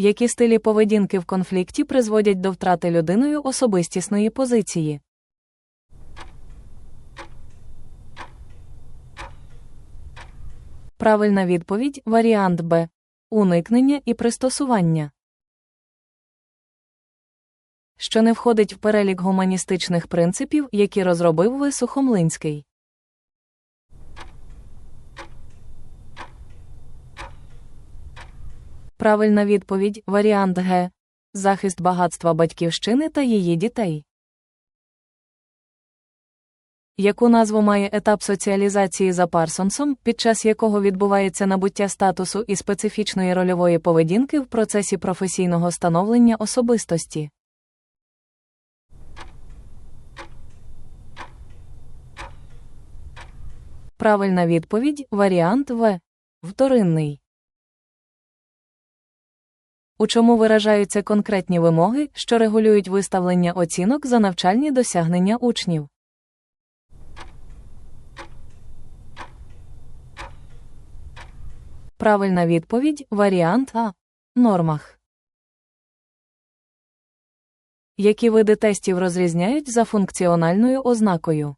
Які стилі поведінки в конфлікті призводять до втрати людиною особистісної позиції? Правильна відповідь варіант Б. Уникнення і пристосування. Що не входить в перелік гуманістичних принципів, які розробив Ви Правильна відповідь варіант Г. Захист багатства батьківщини та її дітей. Яку назву має етап соціалізації за Парсонсом, під час якого відбувається набуття статусу і специфічної рольової поведінки в процесі професійного становлення особистості? Правильна відповідь варіант В. Вторинний. У чому виражаються конкретні вимоги, що регулюють виставлення оцінок за навчальні досягнення учнів? Правильна відповідь варіант А. Нормах. Які види тестів розрізняють за функціональною ознакою?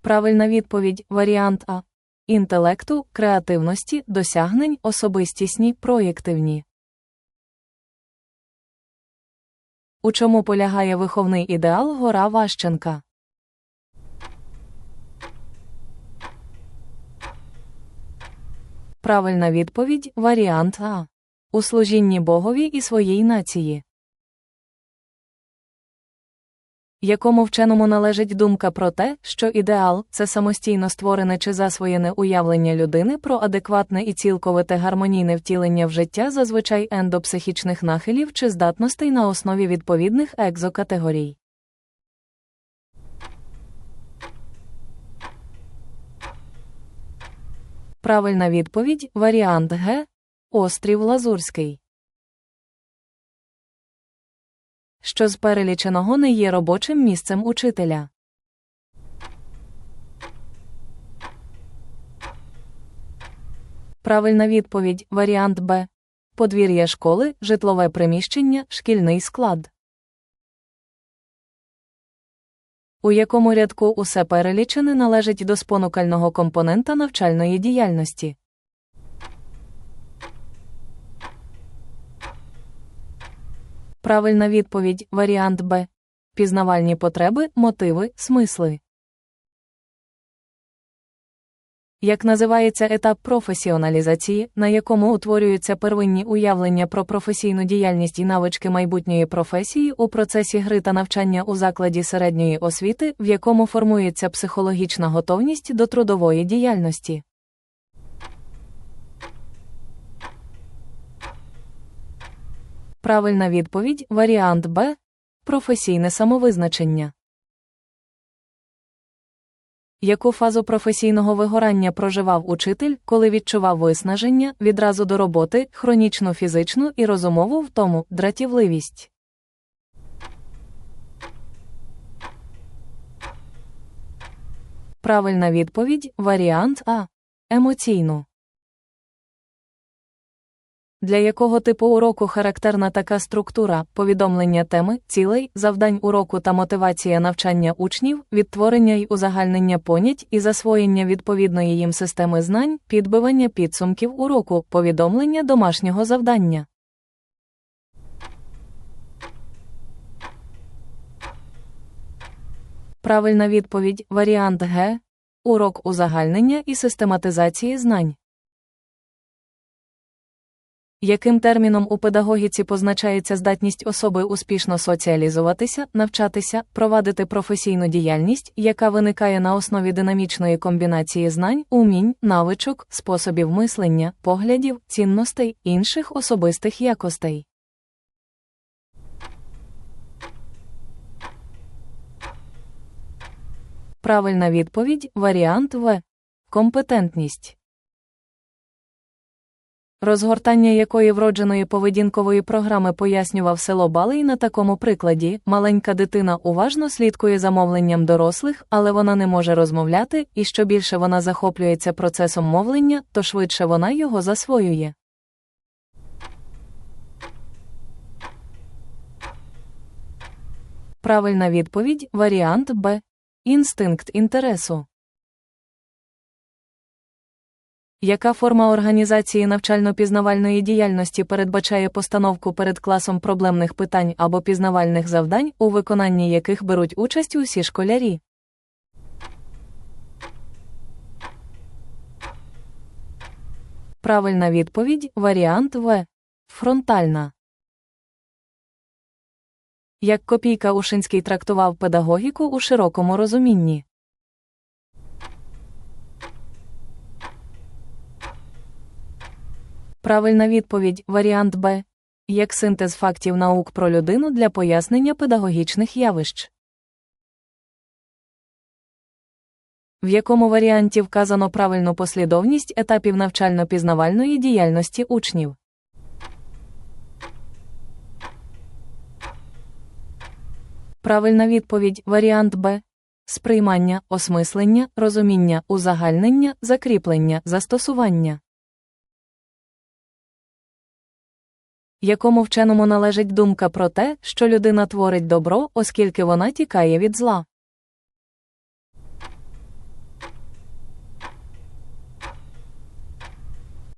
Правильна відповідь варіант А. Інтелекту, креативності, досягнень, особистісні, проєктивні. У чому полягає виховний ідеал Гора Ващенка? Правильна відповідь варіант А. У служінні Богові і своїй нації. Якому вченому належить думка про те, що ідеал це самостійно створене чи засвоєне уявлення людини про адекватне і цілковите гармонійне втілення в життя зазвичай ендопсихічних нахилів чи здатностей на основі відповідних екзокатегорій. Правильна відповідь варіант Г. Острів Лазурський. Що з переліченого не є робочим місцем учителя. Правильна відповідь варіант Б. Подвір'я школи, житлове приміщення, шкільний склад. У якому рядку усе перелічене належить до спонукального компонента навчальної діяльності. Правильна відповідь варіант Б. Пізнавальні потреби, мотиви, смисли. Як називається етап професіоналізації, на якому утворюються первинні уявлення про професійну діяльність і навички майбутньої професії у процесі гри та навчання у закладі середньої освіти, в якому формується психологічна готовність до трудової діяльності? Правильна відповідь варіант Б. Професійне самовизначення. Яку фазу професійного вигорання проживав учитель, коли відчував виснаження, відразу до роботи, хронічну фізичну і розумову втому, дратівливість? Правильна відповідь варіант А. Емоційну. Для якого типу уроку характерна така структура, повідомлення теми, цілей, завдань уроку та мотивація навчання учнів, відтворення й узагальнення понять і засвоєння відповідної їм системи знань, підбивання підсумків уроку, повідомлення домашнього завдання. Правильна відповідь варіант Г. Урок узагальнення і систематизації знань. Яким терміном у педагогіці позначається здатність особи успішно соціалізуватися, навчатися, провадити професійну діяльність, яка виникає на основі динамічної комбінації знань, умінь, навичок, способів мислення, поглядів, цінностей, інших особистих якостей? Правильна відповідь варіант В. Компетентність. Розгортання якої вродженої поведінкової програми пояснював село Балий на такому прикладі, маленька дитина уважно слідкує за мовленням дорослих, але вона не може розмовляти, і що більше вона захоплюється процесом мовлення, то швидше вона його засвоює. Правильна відповідь варіант Б. Інстинкт інтересу. Яка форма організації навчально-пізнавальної діяльності передбачає постановку перед класом проблемних питань або пізнавальних завдань, у виконанні яких беруть участь усі школярі? Правильна відповідь варіант В. Фронтальна. Як Копійка Ушинський трактував педагогіку у широкому розумінні. Правильна відповідь варіант Б. Як синтез фактів наук про людину для пояснення педагогічних явищ. В якому варіанті вказано правильну послідовність етапів навчально-пізнавальної діяльності учнів? Правильна відповідь варіант Б. Сприймання, осмислення, розуміння, узагальнення, закріплення, застосування. Якому вченому належить думка про те, що людина творить добро, оскільки вона тікає від зла?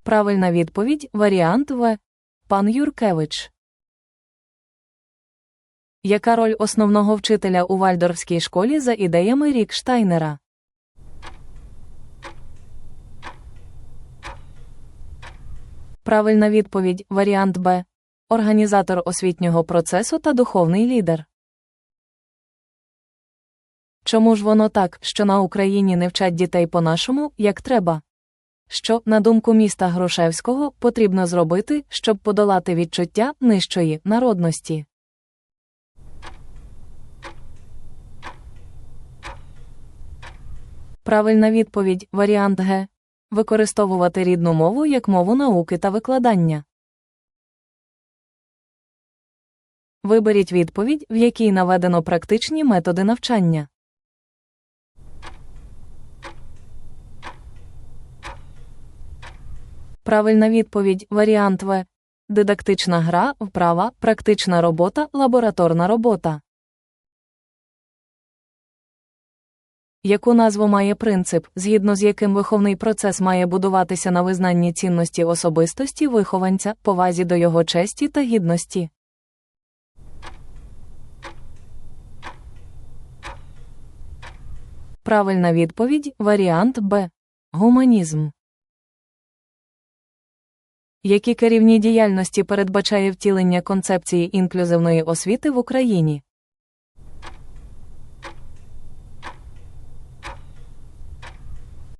Правильна відповідь варіант В. Пан Юркевич. Яка роль основного вчителя у Вальдорфській школі за ідеями Рікштайнера? Правильна відповідь варіант Б. Організатор освітнього процесу та духовний лідер. Чому ж воно так, що на Україні не вчать дітей по-нашому, як треба? Що, на думку міста Грушевського, потрібно зробити, щоб подолати відчуття нижчої народності? Правильна відповідь варіант Г. Використовувати рідну мову як мову науки та викладання. Виберіть відповідь, в якій наведено практичні методи навчання. Правильна відповідь варіант В. Дидактична гра, вправа, практична робота, лабораторна робота. Яку назву має принцип, згідно з яким виховний процес має будуватися на визнанні цінності особистості вихованця, повазі до його честі та гідності? Правильна відповідь варіант Б. Гуманізм. Які керівні діяльності передбачає втілення концепції інклюзивної освіти в Україні?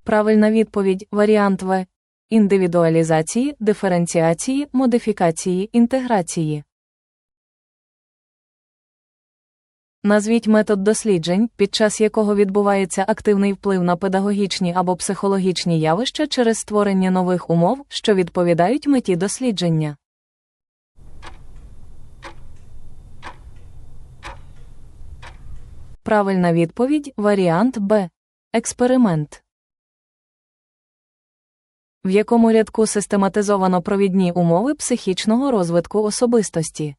Правильна відповідь варіант В. Індивідуалізації, диференціації, модифікації, інтеграції. Назвіть метод досліджень, під час якого відбувається активний вплив на педагогічні або психологічні явища через створення нових умов, що відповідають меті дослідження. Правильна відповідь варіант Б. Експеримент. В якому рядку систематизовано провідні умови психічного розвитку особистості.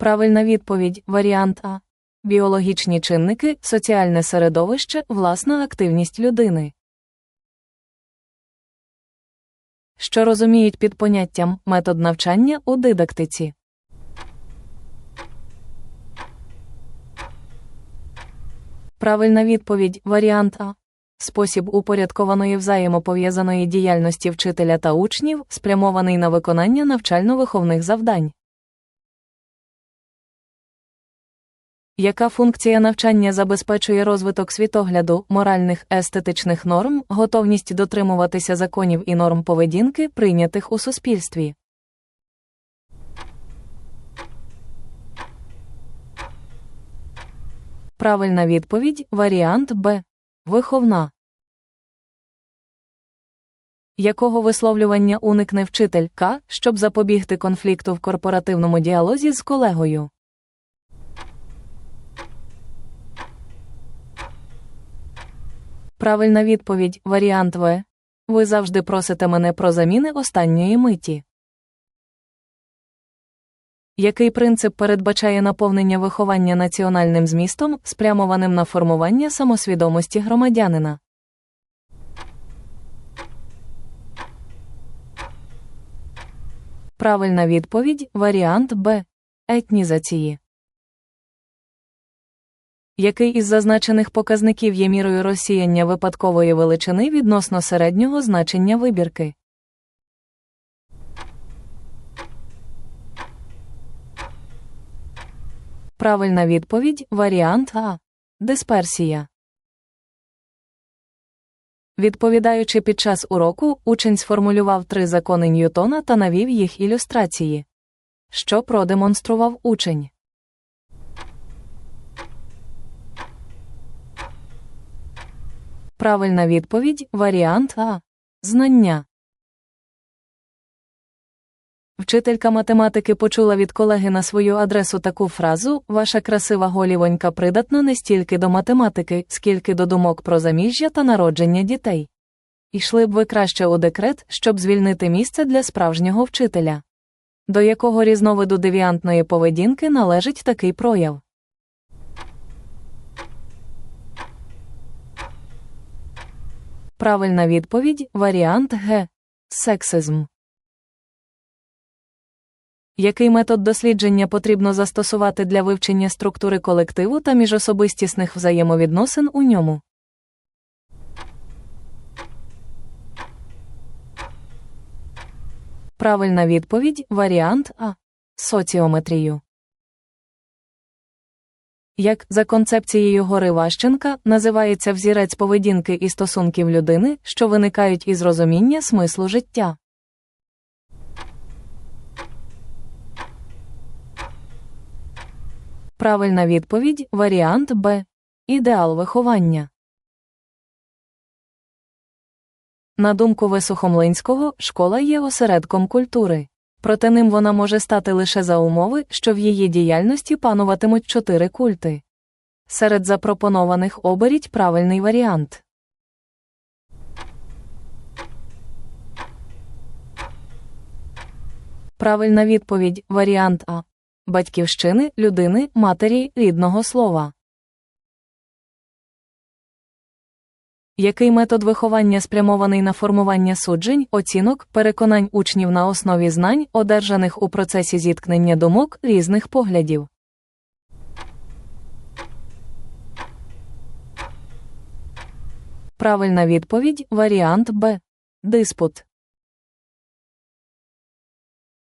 Правильна відповідь варіант А. Біологічні чинники, соціальне середовище, власна активність людини. Що розуміють під поняттям метод навчання у дидактиці? Правильна відповідь варіант А. Спосіб упорядкованої взаємопов'язаної діяльності вчителя та учнів, спрямований на виконання навчально-виховних завдань. Яка функція навчання забезпечує розвиток світогляду, моральних естетичних норм, готовність дотримуватися законів і норм поведінки, прийнятих у суспільстві? Правильна відповідь варіант Б. Виховна. Якого висловлювання уникне вчитель К, щоб запобігти конфлікту в корпоративному діалозі з колегою? Правильна відповідь варіант В. Ви завжди просите мене про заміни останньої миті. Який принцип передбачає наповнення виховання національним змістом, спрямованим на формування самосвідомості громадянина? Правильна відповідь варіант Б. Етнізації. Який із зазначених показників є мірою розсіяння випадкової величини відносно середнього значення вибірки? Правильна відповідь варіант А. Дисперсія. Відповідаючи під час уроку, учень сформулював три закони Ньютона та навів їх ілюстрації. Що продемонстрував учень? Правильна відповідь варіант А. Знання. Вчителька математики почула від колеги на свою адресу таку фразу Ваша красива голівонька придатна не стільки до математики, скільки до думок про заміжжя та народження дітей. Ішли б ви краще у декрет, щоб звільнити місце для справжнього вчителя. До якого різновиду девіантної поведінки належить такий прояв? Правильна відповідь варіант Г. Сексизм. Який метод дослідження потрібно застосувати для вивчення структури колективу та міжособистісних взаємовідносин у ньому? Правильна відповідь варіант А. Соціометрію. Як за концепцією Гори Ващенка називається взірець поведінки і стосунків людини, що виникають із розуміння смислу життя. Правильна відповідь варіант Б. Ідеал виховання. На думку Висухомлинського, школа є осередком культури. Проте ним вона може стати лише за умови, що в її діяльності пануватимуть чотири культи. Серед запропонованих оберіть правильний варіант. Правильна відповідь варіант А. Батьківщини, людини, матері, рідного слова. Який метод виховання спрямований на формування суджень, оцінок, переконань учнів на основі знань, одержаних у процесі зіткнення думок різних поглядів? Правильна відповідь варіант Б. Диспут.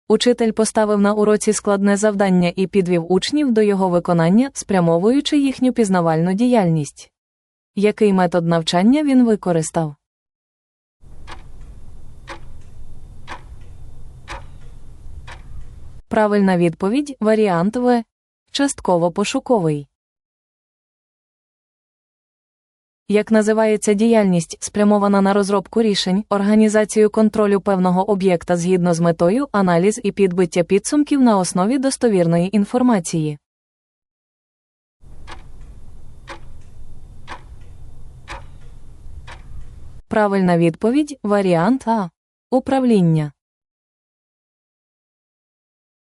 Учитель поставив на уроці складне завдання і підвів учнів до його виконання, спрямовуючи їхню пізнавальну діяльність. Який метод навчання він використав? Правильна відповідь варіант В. Частково пошуковий. Як називається діяльність, спрямована на розробку рішень, організацію контролю певного об'єкта згідно з метою, аналіз і підбиття підсумків на основі достовірної інформації? Правильна відповідь варіант А. Управління.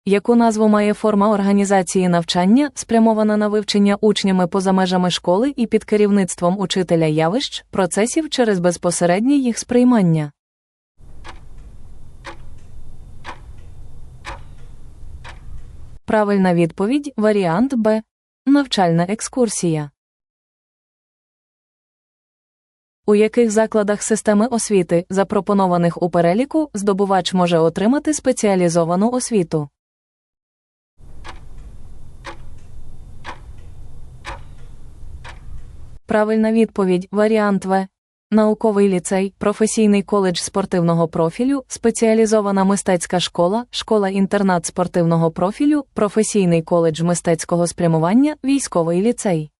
Яку назву має форма організації навчання, спрямована на вивчення учнями поза межами школи і під керівництвом учителя явищ, процесів через безпосереднє їх сприймання? Правильна відповідь варіант Б. Навчальна екскурсія. У яких закладах системи освіти, запропонованих у переліку, здобувач може отримати спеціалізовану освіту? Правильна відповідь варіант В. Науковий ліцей, професійний коледж спортивного профілю, спеціалізована мистецька школа, школа-інтернат спортивного профілю, професійний коледж мистецького спрямування, військовий ліцей.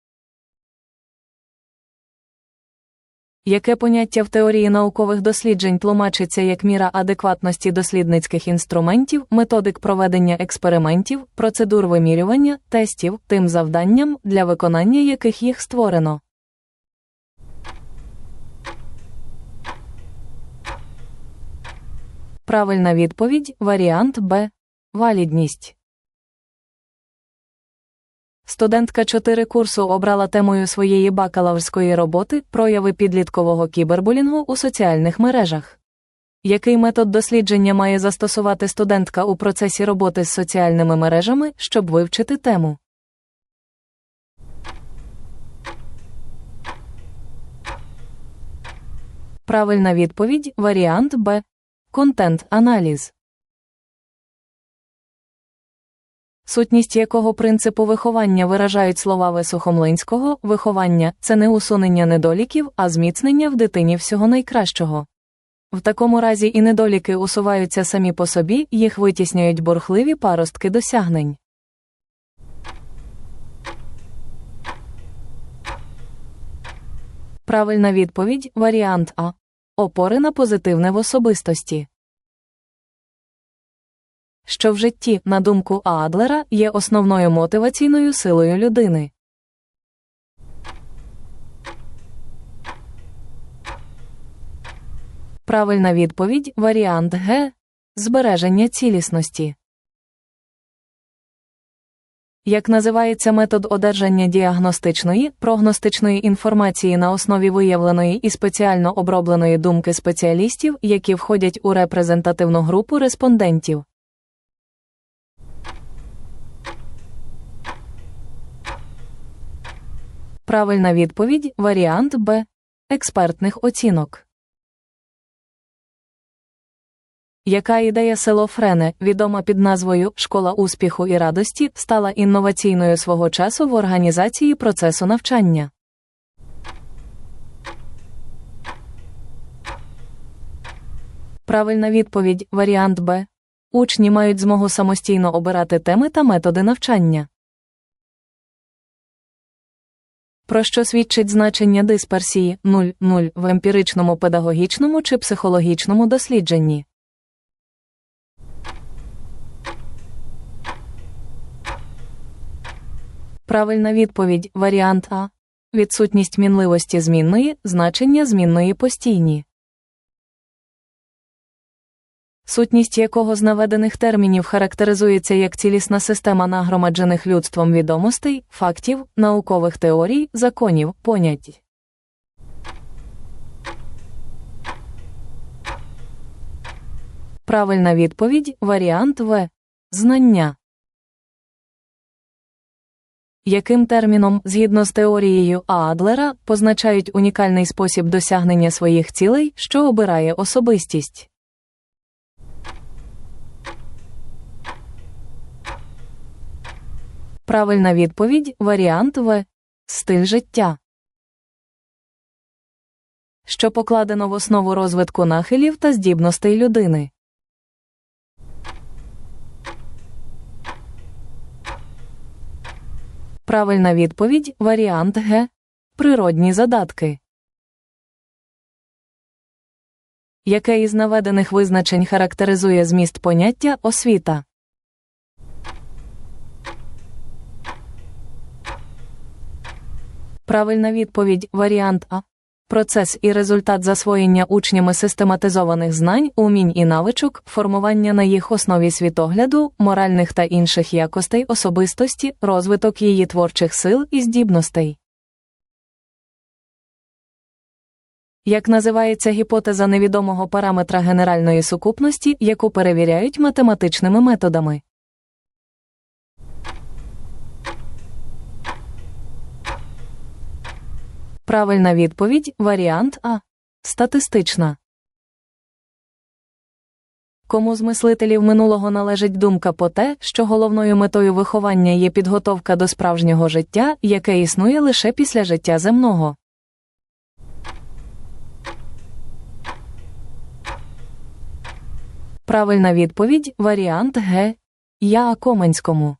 Яке поняття в теорії наукових досліджень тлумачиться як міра адекватності дослідницьких інструментів, методик проведення експериментів, процедур вимірювання, тестів, тим завданням, для виконання яких їх створено. Правильна відповідь варіант Б. Валідність. Студентка 4 курсу обрала темою своєї бакалаврської роботи прояви підліткового кібербулінгу у соціальних мережах. Який метод дослідження має застосувати студентка у процесі роботи з соціальними мережами, щоб вивчити тему? Правильна відповідь варіант Б. Контент-аналіз. Сутність якого принципу виховання виражають слова Висухомлинського виховання це не усунення недоліків, а зміцнення в дитині всього найкращого. В такому разі і недоліки усуваються самі по собі, їх витіснюють бурхливі паростки досягнень. Правильна відповідь варіант А. Опори на позитивне в особистості. Що в житті, на думку Адлера, є основною мотиваційною силою людини. Правильна відповідь варіант Г. Збереження цілісності. Як називається метод одержання діагностичної, прогностичної інформації на основі виявленої і спеціально обробленої думки спеціалістів, які входять у репрезентативну групу респондентів? Правильна відповідь варіант Б. Експертних оцінок. Яка ідея село Френе, відома під назвою Школа успіху і радості, стала інноваційною свого часу в організації процесу навчання? Правильна відповідь варіант Б. Учні мають змогу самостійно обирати теми та методи навчання. Про що свідчить значення дисперсії 0,0 в емпіричному педагогічному чи психологічному дослідженні? Правильна відповідь варіант А. Відсутність мінливості змінної, значення змінної постійні. Сутність якого з наведених термінів характеризується як цілісна система нагромаджених людством відомостей, фактів, наукових теорій, законів, понять. Правильна відповідь варіант В. Знання. Яким терміном, згідно з теорією Адлера, позначають унікальний спосіб досягнення своїх цілей, що обирає особистість? Правильна відповідь варіант В. Стиль життя. Що покладено в основу розвитку нахилів та здібностей людини. Правильна відповідь варіант Г. Природні задатки. Яке із наведених визначень характеризує зміст поняття освіта? Правильна відповідь варіант А. Процес і результат засвоєння учнями систематизованих знань, умінь і навичок, формування на їх основі світогляду, моральних та інших якостей особистості, розвиток її творчих сил і здібностей. Як називається гіпотеза невідомого параметра генеральної сукупності, яку перевіряють математичними методами? Правильна відповідь варіант А. Статистична. Кому з мислителів минулого належить думка по те, що головною метою виховання є підготовка до справжнього життя, яке існує лише після життя земного. Правильна відповідь варіант Г. Я Коменському.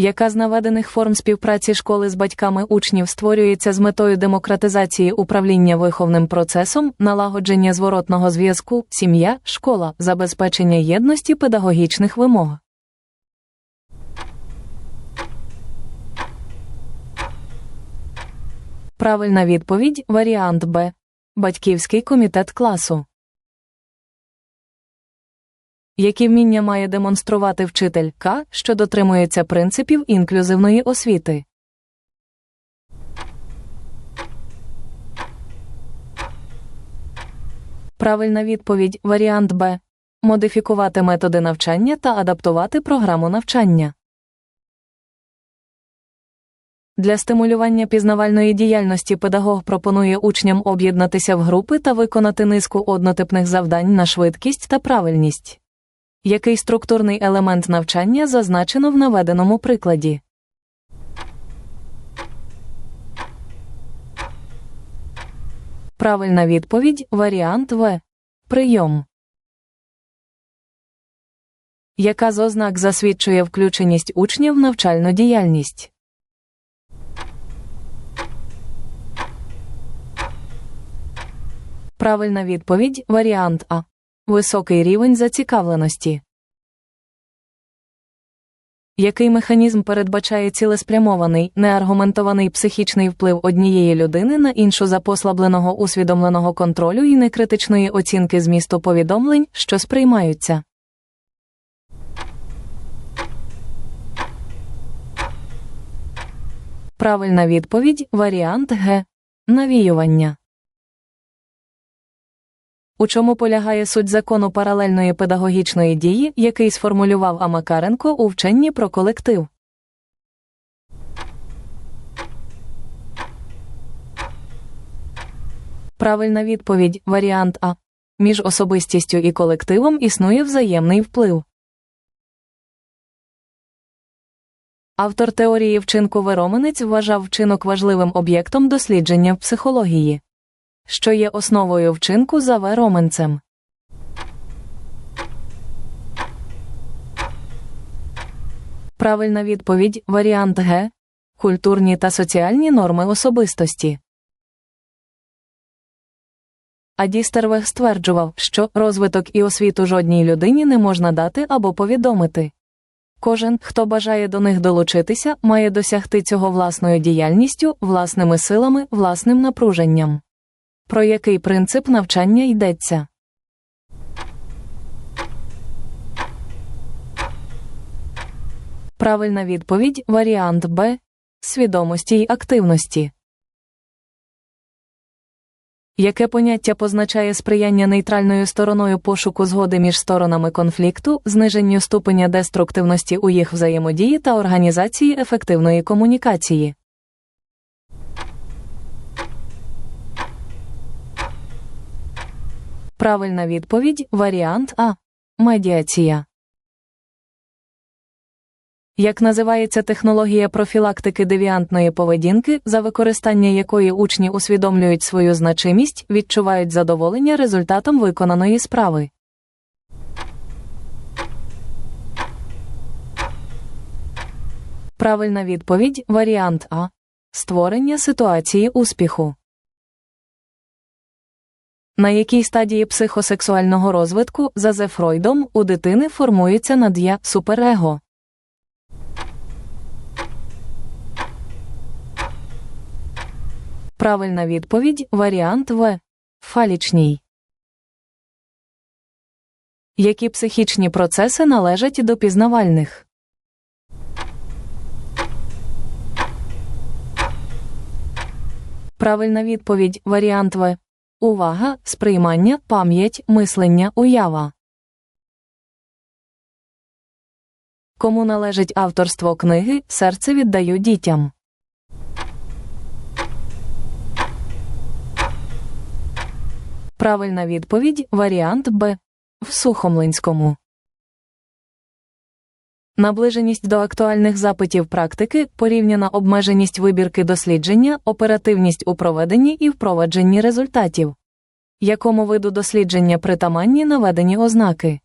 Яка з наведених форм співпраці школи з батьками учнів створюється з метою демократизації управління виховним процесом, налагодження зворотного зв'язку, сім'я, школа, забезпечення єдності педагогічних вимог? Правильна відповідь варіант Б. Батьківський комітет класу. Які вміння має демонструвати вчитель К, що дотримується принципів інклюзивної освіти? Правильна відповідь варіант Б. Модифікувати методи навчання та адаптувати програму навчання. Для стимулювання пізнавальної діяльності педагог пропонує учням об'єднатися в групи та виконати низку однотипних завдань на швидкість та правильність. Який структурний елемент навчання зазначено в наведеному прикладі? Правильна відповідь варіант В. Прийом. Яка з ознак засвідчує включеність учня в навчальну діяльність? Правильна відповідь варіант А. Високий рівень зацікавленості. Який механізм передбачає цілеспрямований, неаргументований психічний вплив однієї людини на іншу за послабленого усвідомленого контролю і некритичної оцінки змісту повідомлень, що сприймаються? Правильна відповідь варіант Г. Навіювання. У чому полягає суть закону паралельної педагогічної дії, який сформулював Амакаренко у вченні про колектив? Правильна відповідь варіант А. Між особистістю і колективом існує взаємний вплив. Автор теорії вчинку Вероменець вважав вчинок важливим об'єктом дослідження в психології що є основою вчинку за вероменцем. Правильна відповідь варіант Г. Культурні та соціальні норми особистості. Адістервег стверджував, що розвиток і освіту жодній людині не можна дати або повідомити. Кожен, хто бажає до них долучитися, має досягти цього власною діяльністю, власними силами, власним напруженням. Про який принцип навчання йдеться? Правильна відповідь варіант Б. Свідомості й активності. Яке поняття позначає сприяння нейтральною стороною пошуку згоди між сторонами конфлікту, зниженню ступеня деструктивності у їх взаємодії та організації ефективної комунікації? Правильна відповідь варіант А. Медіація. Як називається технологія профілактики девіантної поведінки, за використання якої учні усвідомлюють свою значимість, відчувають задоволення результатом виконаної справи? Правильна відповідь варіант А. Створення ситуації успіху. На якій стадії психосексуального розвитку за Зе Фройдом у дитини формується над'я суперего? Правильна відповідь варіант В. Фалічній. Які психічні процеси належать до пізнавальних? Правильна відповідь варіант В. Увага, сприймання, пам'ять, мислення, уява. Кому належить авторство книги Серце віддаю дітям. Правильна відповідь варіант Б. В Сухомлинському. Наближеність до актуальних запитів практики, порівняна обмеженість вибірки дослідження, оперативність у проведенні і впровадженні результатів. Якому виду дослідження притаманні наведені ознаки?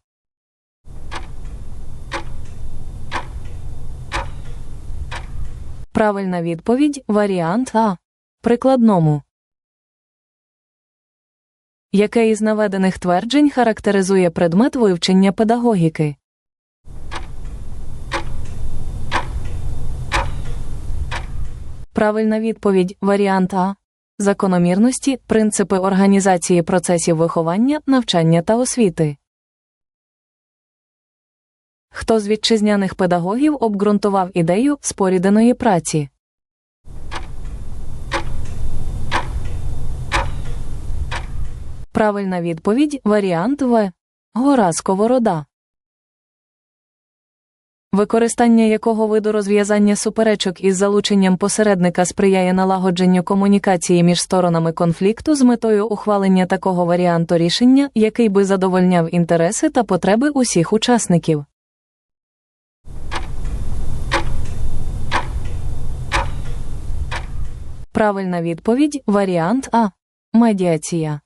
Правильна відповідь варіант А. Прикладному. Яке із наведених тверджень характеризує предмет вивчення педагогіки? Правильна відповідь варіант А. Закономірності, принципи організації процесів виховання, навчання та освіти. Хто з вітчизняних педагогів обґрунтував ідею споріденої праці? Правильна відповідь варіант В. Гора Сковорода. Використання якого виду розв'язання суперечок із залученням посередника сприяє налагодженню комунікації між сторонами конфлікту з метою ухвалення такого варіанту рішення, який би задовольняв інтереси та потреби усіх учасників. Правильна відповідь варіант А. Медіація.